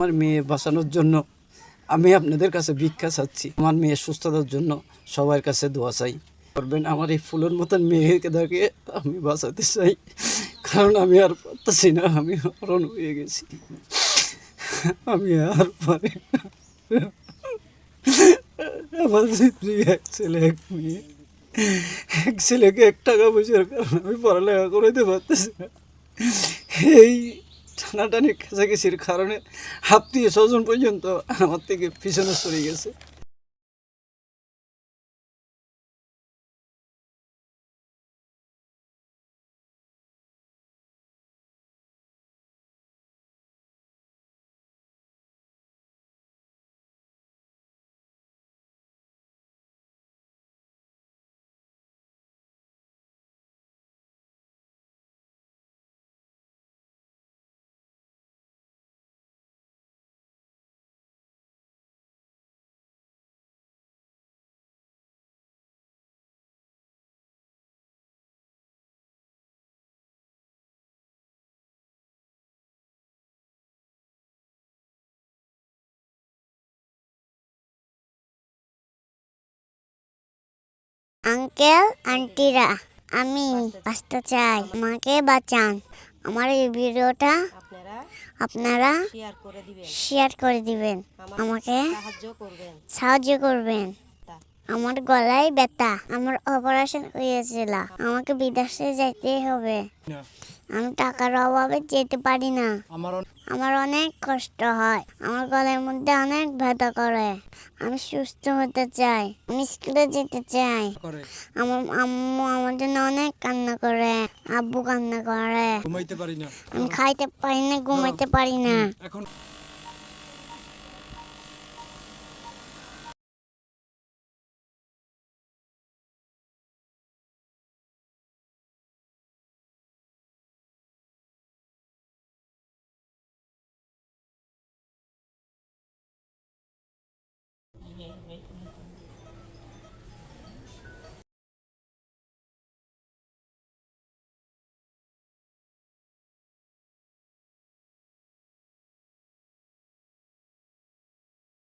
আমার মেয়ে বাঁচানোর জন্য আমি আপনাদের কাছে ভিক্ষা চাচ্ছি। আমার মেয়ের সুস্থতার জন্য সবার কাছে দোয়া চাই। করবেন আমার এই ফুলের মতন মেয়েকে দেখে আমি বাঁচাতে চাই। কারণ আমি আর পারতেছি না, আমি অরণ হয়ে গেছি। আমি আর পারি না। আমার স্ত্রী, এক ছেলে, এক মেয়ে। এক ছেলেকে এক টাকা পয়সার কারণে আমি পড়ালেখা করাইতে পারতেছি না। এই টানাটানি কাছাকাছির কারণে আত্মীয় ছজন পর্যন্ত আমার থেকে পিছনে সরে গেছে। আঙ্কেল আন্টিরা আমি বাঁচতে চাই। আমাকে বাঁচান। আমার এই ভিডিওটা আপনারা শেয়ার করে দিবেন। আমাকে সাহায্য করবেন। আমার গলায় ব্যথা আমার অপারেশন হয়েছিল আমাকে বিদেশে যেতে হবে। আমি টাকার অভাবে যেতে পারি না। আমার অনেক কষ্ট হয় আমার গলার মধ্যে অনেক ব্যথা করে। আমি সুস্থ হতে চাই আমি স্কুলে যেতে চাই। আমার আম্মু আমার জন্য অনেক কান্না করে আব্বু কান্না করে। আমি খাইতে পারি না ঘুমাইতে পারি না।